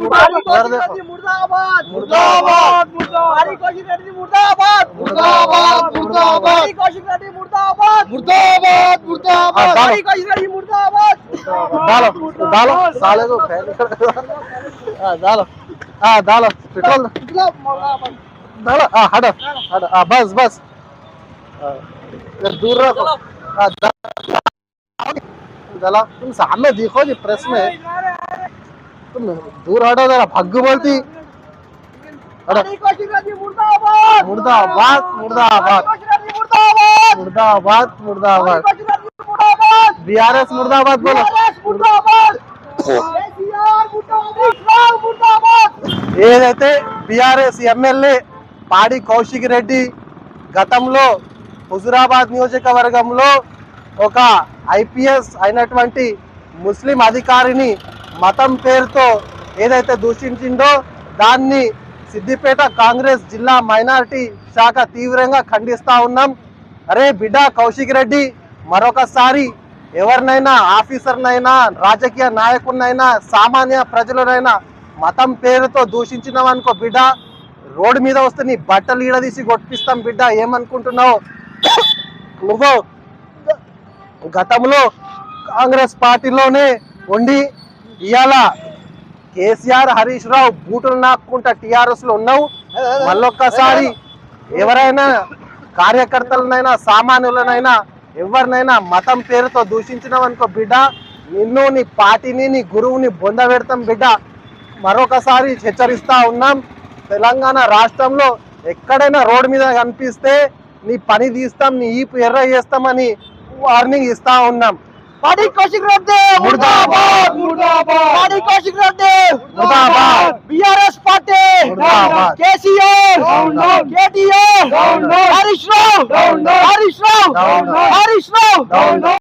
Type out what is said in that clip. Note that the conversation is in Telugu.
मुर्दाबाद मुर्दाबाद मुर्दाबाद हरी कौशिक मुर्दाबाद। मुर्दाबाद, मुर्दाबाद। हरी कौशिक मुर्दाबाद। मुर्दाबाद मुर्दाबाद। हरी कौशिक रेड्डी मुर्दाबाद। डालो डालो साले को फैल हाँ। डालो हाँ डालो पेट्रोल डालो हाँ हटो हटो हाँ बस बस। दूर रखो। हाँ डालो तुम सामने देखो जी प्रेस में। दूर हटो जरा भग्गू बोलती हटो हरी कौशिक रेड्डी मुर्दाबाद मुर्दाबाद मुर्दाबाद हरी कौशिक रेड्डी मुर्दाबाद मुर्दाबाद हरी मुर्दाबाद कौशिक रेड्डी मुर्दाबाद बीआरएस मुर्दाबाद बोलो टीआरएस मुर्दाबाद केसीआर मुर्दाबाद राव मुर्दाबाद ఏదైతే బీఆర్ఎస్ ఎమ్మెల్యే పాడి కౌశిక్ రెడ్డి గతంలో హుజురాబాద్ నియోజకవర్గంలో ఒక ఐపీఎస్ అయినటువంటి ముస్లిం అధికారిని మతం పేరుతో ఏదైతే దూషించిందో దాన్ని సిద్దిపేట కాంగ్రెస్ జిల్లా మైనారిటీ శాఖ తీవ్రంగా ఖండిస్తా ఉన్నాం. అరే బిడ్డ కౌశిక్ రెడ్డి మరొకసారి ఎవరినైనా ఆఫీసర్నైనా రాజకీయ నాయకుడినైనా సామాన్య ప్రజలనైనా మతం పేరుతో దూషించినావనుకో బిడ్డ రోడ్డు మీద వస్తే నీ బట్టలు ఈడదీసి కొట్టిస్తాం బిడ్డ ఏమనుకుంటున్నావు? నువ్వు గతంలో కాంగ్రెస్ పార్టీలోనే ఉండి ఇవాళ కేసీఆర్ హరీష్ రావు బూటులు నాక్కుంటా టీఆర్ఎస్లో ఉన్నావు. మళ్ళొక్కసారి ఎవరైనా కార్యకర్తలనైనా సామాన్యులనైనా ఎవరినైనా మతం పేరుతో దూషించినవనుకో బిడ్డ నిన్ను నీ పార్టీని నీ గురువుని బొంద పెడతాం బిడ్డ. మరొకసారి హెచ్చరిస్తా ఉన్నాం. తెలంగాణ రాష్ట్రంలో ఎక్కడైనా రోడ్డు మీద కనిపిస్తే నీ పని తీస్తాం నీ ఈపు ఎర్ర చేస్తామని వార్నింగ్ ఇస్తా ఉన్నాం. हरी कौशिक रामदेव मुर्दाबाद, मुर्दाबाद पार्टी कौशिक रामदेव मुर्दाबाद। बीआरएस पार्टी मुर्दाबाद। KCR KTR Harish Rao Harish Rao. Harish Rao